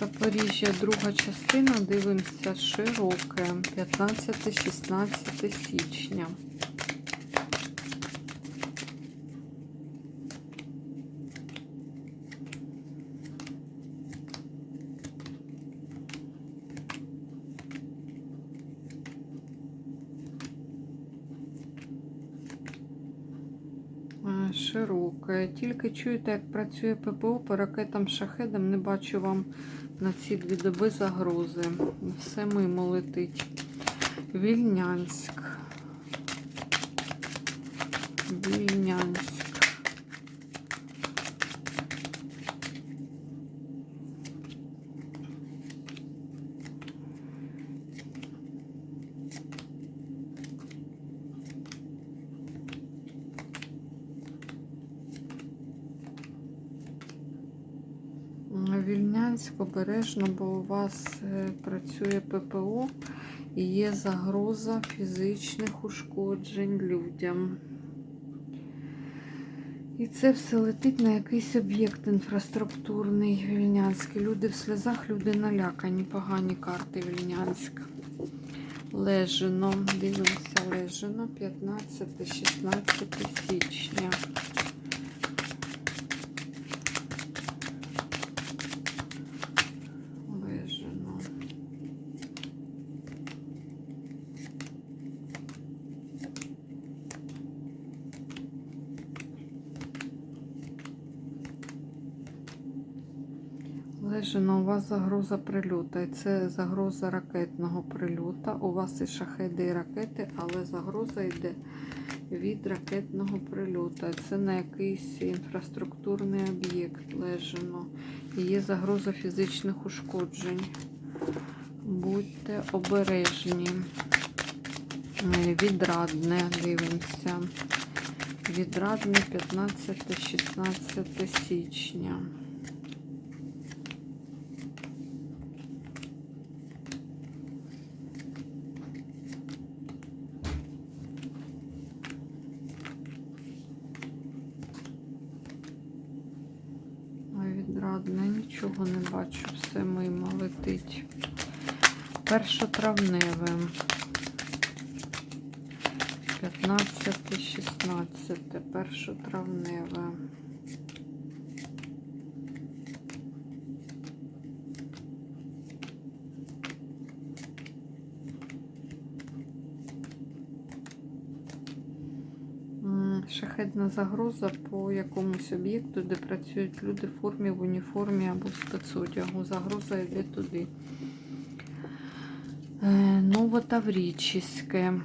Запоріжжя, друга частина, дивимося широке, 15-16 січня. Е, Широке. Тільки чуєте, як працює ППО по ракетам шахедам. Не бачу вам на ці дві доби загрози. Все мимо летить. Вільнянськ. Вільнянськ. Вільнянськ обережно, бо у вас е, працює ППО і є загроза фізичних ушкоджень людям. І це все летить на якийсь об'єкт інфраструктурний Вільнянський. Люди в сльозах, люди налякані, погані карти Вільнянськ. Лежино, дивимося, Лежино, 15-16 січня. Лежино. Лежино, у вас загроза прильоту. І це загроза ракетного прильота. У вас і шахеди, і ракети, але загроза йде від ракетного прильоту. Це на якийсь інфраструктурний об'єкт лежино. І є загроза фізичних ушкоджень. Будьте обережні. Відрадне, дивимося. Відрадне 15-16 січня. Відрадне, нічого не бачу, все мимо летить. Першотравневе. 15, 16, першотравневе. М, Шахедна загроза по якомусь об'єкту, де працюють люди в формі, в уніформі або в спецодягу. Загроза йде туди. Новотаврічіське. Новотаврічське.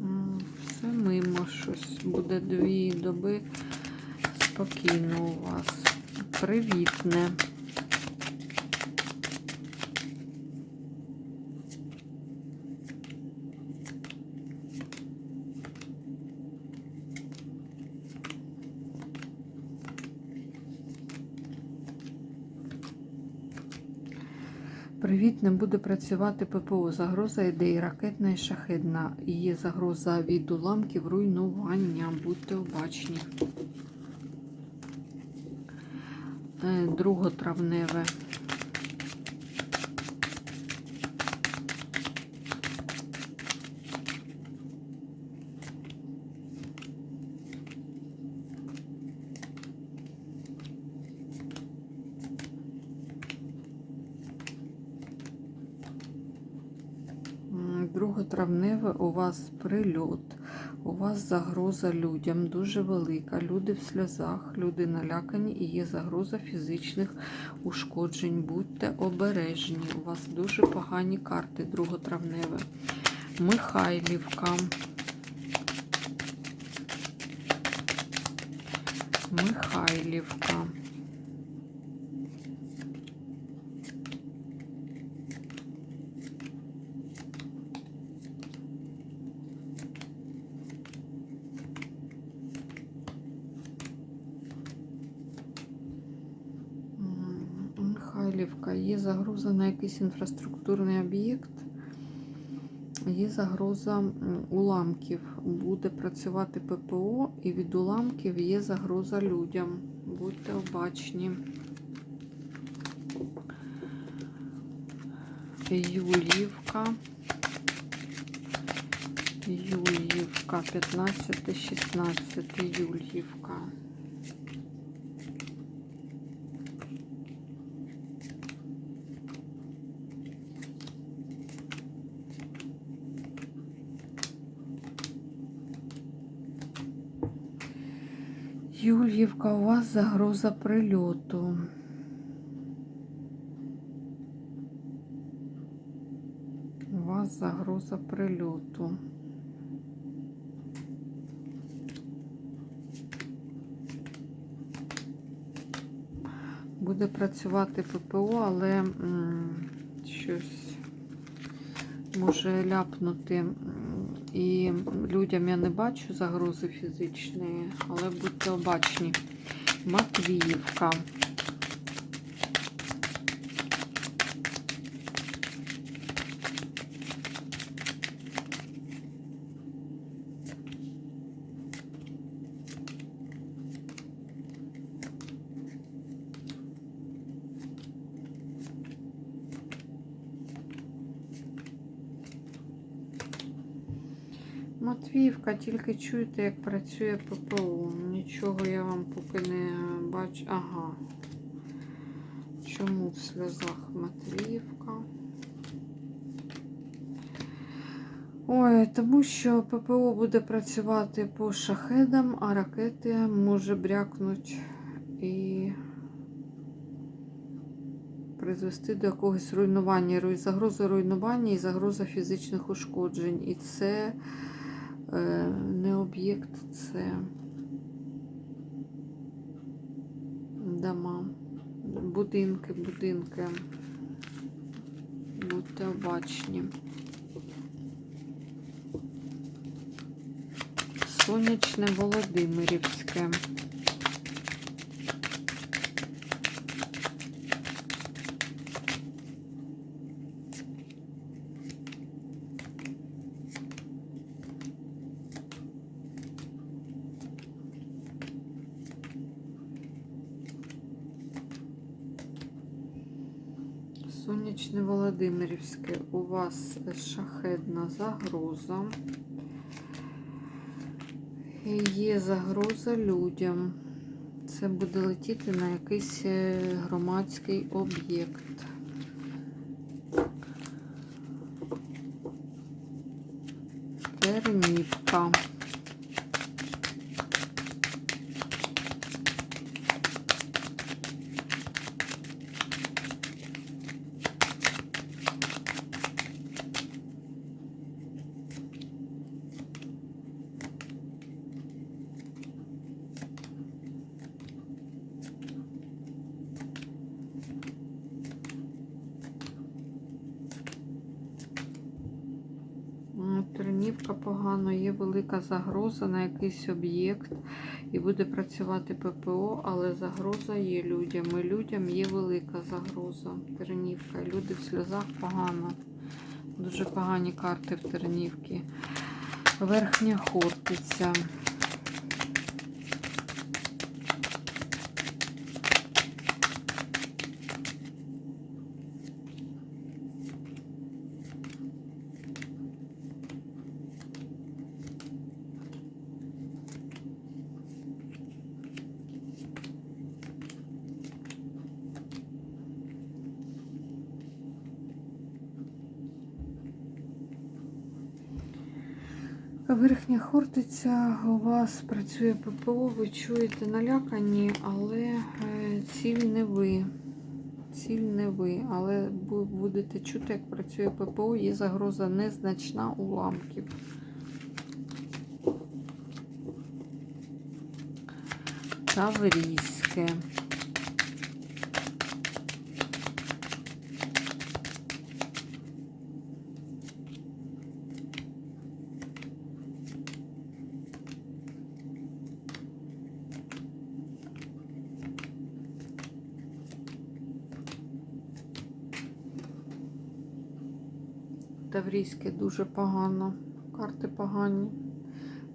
М, Все мимо щось. Буде дві доби спокійно у вас. Привітне. Привіт, не буде працювати ППО. Загроза йде і ракетна і шахедна. Є загроза від уламків руйнування. Будьте обачні. Е, Друго травневе. 2 травневе у вас прильот, у вас загроза людям дуже велика. Люди в сльозах, люди налякані і є загроза фізичних ушкоджень. Будьте обережні. У вас дуже погані карти 2 травневе. Михайлівка. Михайлівка. Юлівка, є загроза на якийсь інфраструктурний об'єкт. Є загроза уламків. Буде працювати ППО, і від уламків є загроза людям. Будьте обачні. Юлівка. Юльївка, 15-16 Юльївка. Юльївка, у вас загроза прильоту. У вас загроза прильоту. Буде працювати ППО, але м, щось може ляпнути. І людям я не бачу загрози фізичної, але будьте обачні. Матвіївка. Матвіївка, тільки чуєте, як працює ППО. Нічого я вам поки не бачу. Ага. Чому в сльозах Матвіївка? Ой, тому що ППО буде працювати по шахедам, а ракети може брякнуть і призвести до якогось руйнування, Руй- загроза руйнування і загроза фізичних ушкоджень. І це не об'єкт, це дома, будинки, будинки. Будьте обачні. Сонячне Володимирівське. Сонячне Володимирівське. У вас шахедна загроза. Є загроза людям. Це буде летіти на якийсь е, громадський об'єкт. Тернівка. М, Тернівка погано, є велика загроза на якийсь об'єкт і буде працювати ППО, але загроза є людям. І людям є велика загроза. Тернівка. Люди в сльозах погано. Дуже погані карти в Тернівці. Верхня Хортиця. Верхня Хортиця у вас працює ППО, ви чуєте налякані, але е, ціль не ви. Ціль не ви, але будете чути, як працює ППО, є загроза незначна уламків. Таврійське. Таврійське дуже погано. Карти погані.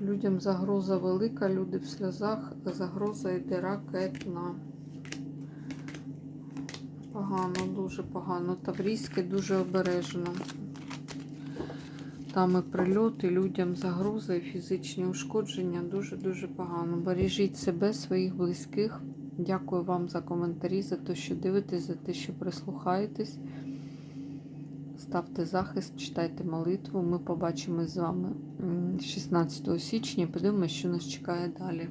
Людям загроза велика, люди в сльозах, загроза йде ракетна. Погано, дуже погано. Таврійське дуже обережно. Там і прильоти, людям загроза і фізичні ушкодження дуже-дуже погано. Бережіть себе, своїх близьких. Дякую вам за коментарі, за те, що дивитесь, за те, що прислухаєтесь. Ставте захист, читайте молитву. Ми побачимось з вами м, 16 січня подивимося, що нас чекає далі.